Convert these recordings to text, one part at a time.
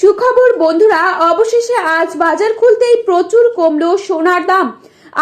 সুখবর, বন্ধুরা, অবশেষে আজ বাজার খুলতেই প্রচুর কমলো সোনার দাম।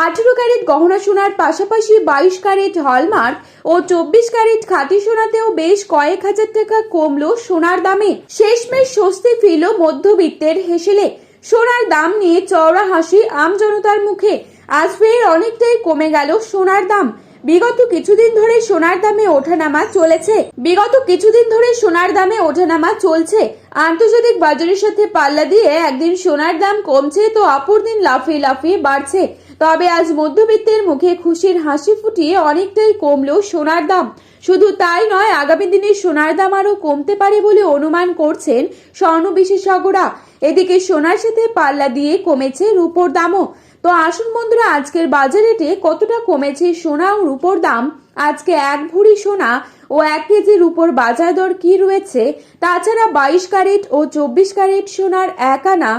আঠেরো ক্যারেট গহনা সোনার পাশাপাশি বাইশ ক্যারেট হলমার্ক ও চব্বিশ ক্যারেট খাঁটি সোনাতেও বেশ কয়েক হাজার টাকা কমলো সোনার দামে। শেষমেশ স্বস্তি ফিরল মধ্যবিত্তের হেসেলে। সোনার দাম নিয়ে চওড়া হাসি আমজনতার মুখে। আজ ফের অনেকটাই কমে গেল সোনার দাম। বিগত কিছুদিন ধরে সোনার দামে ওঠানামা চলেছে। বিগত কিছুদিন ধরে সোনার দামে ওঠানামা চলছে। আন্তর্জাতিক বাজারের সাথে পাল্লা দিয়ে একদিন সোনার দাম কমছে তো অপর দিন লাফিয়ে লাফিয়ে বাড়ছে। তবে আজ মধ্যবিত্তের মুখে খুশির হাসি ফুটিয়ে অনেকটাই কমলো সোনার দাম। শুধু তাই নয়, আগামী দিনে সোনার দাম আরও কমতে পারে বলে অনুমান করছেন স্বর্ণ বিশেষজ্ঞরা। এদিকে সোনার সাথে পাল্লা দিয়ে কমেছে রূপোর দামও। তো আসুন বন্ধুরা, আজকের বাজার রেটে কতটা কমেছে সোনা ও রূপোর দাম? আজকে এক ভরি সোনা ও এক কেজির উপর বাজার দর কি রয়েছে? তাছাড়া বাইশ ক্যারেট ও চব্বিশ ক্যারেট সোনার এক আনা,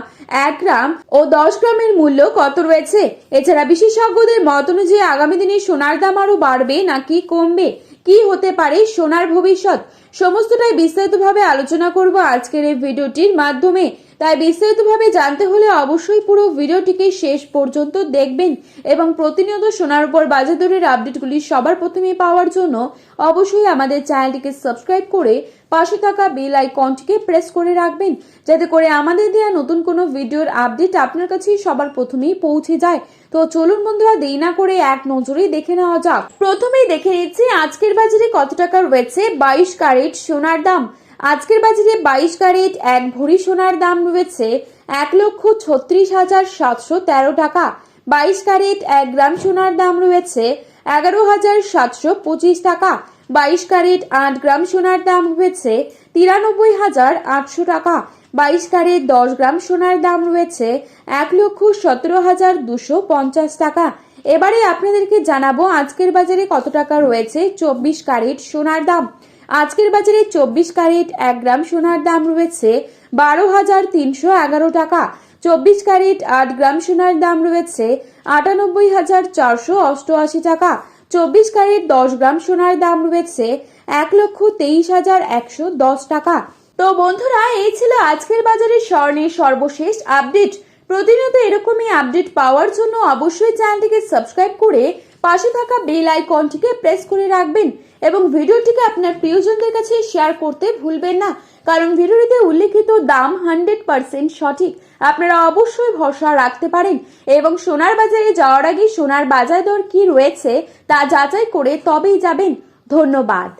এক গ্রাম ও দশ গ্রামের মূল্য কত রয়েছে? এছাড়া বিশেষজ্ঞদের মত অনুযায়ী আগামী দিনে সোনার দাম আরও বাড়বে নাকি কমবে? কি হতে পারে সোনার ভবিষ্যৎ? সমস্তটাই বিস্তারিতভাবে আলোচনা করব আজকের এই ভিডিওটির মাধ্যমে। তাই বিস্তারিতভাবে জানতে হলে অবশ্যই পুরো ভিডিওটিকে শেষ পর্যন্ত দেখবেন এবং প্রতিনিয়ত সোনার উপর বাজার দরের আপডেটগুলি সবার প্রথমে পাওয়ার জন্য অবশ্যই আমাদের চ্যানেলটিকে সাবস্ক্রাইব করে পাশে থাকা বেল আইকনটিকে প্রেস করে রাখবেন, যাতে করে আমাদের দেওয়া নতুন কোনো ভিডিওর আপডেট আপনার কাছে সবার প্রথমেই পৌঁছে যায়। তো চলুন বন্ধুরা, দেরি না করে এক নজরেই দেখে নেওয়া যাক। প্রথমেই দেখে নিচ্ছি, আজকের বাজারে কত টাকা রয়েছে? বাইশ ক্যারেট সোনার দাম। আজকের বাজারে বাইশ ক্যারেট, এক ভরি সোনার দাম রয়েছে এক লক্ষ ছত্রিশ হাজার সাতশো তেরো টাকা। বাইশ ক্যারেট, এক গ্রাম সোনার দাম রয়েছে এগারো হাজার সাতশো পঁচিশ টাকা। বাইশ ক্যারেট, আট গ্রাম সোনার দাম রয়েছে তিরানব্বই হাজার আটশো টাকা। বাইশ ক্যারেট, দশ গ্রাম সোনার দাম রয়েছে এক লক্ষ সতেরো হাজার দুশো পঞ্চাশ টাকা। এবারে আপনাদেরকে জানাব আজকের বাজারে কত টাকা রয়েছে, চব্বিশ ক্যারেট সোনার দাম। আজকের বাজারে চব্বিশ ক্যারেট এক গ্রাম সোনার দাম রয়েছে বারো হাজার তিনশো এগারো টাকা। চব্বিশ ক্যারেট আট গ্রাম সোনার দাম রয়েছে আটানব্বই হাজার চারশো অষ্টআশি টাকা। চব্বিশ ক্যারেট দশ গ্রাম সোনার দাম রয়েছে এক লক্ষ তেইশ হাজার একশো দশ টাকা। তো বন্ধুরা, এই ছিল আজকের বাজারে স্বর্ণের সর্বশেষ আপডেট। প্রতিনিয়ত এরকমই আপডেট পাওয়ার জন্য অবশ্যই চ্যানেলটিকে সাবস্ক্রাইব করে পাশে থাকা বেল আইকনটিকে প্রেস করে রাখবেন এবং ভিডিওটিকে আপনার প্রিয়জনদের কাছে শেয়ার করতে ভুলবেন না। কারণ ভিডিওটিতে উল্লেখিত দাম হান্ড্রেড পারসেন্ট সঠিক। আপনারা অবশ্যই ভরসা রাখতে পারেন। এবং সোনার বাজারে যাওয়ার আগে সোনার বাজার দর কি রয়েছে তা যাচাই করে তবেই যাবেন। ধন্যবাদ।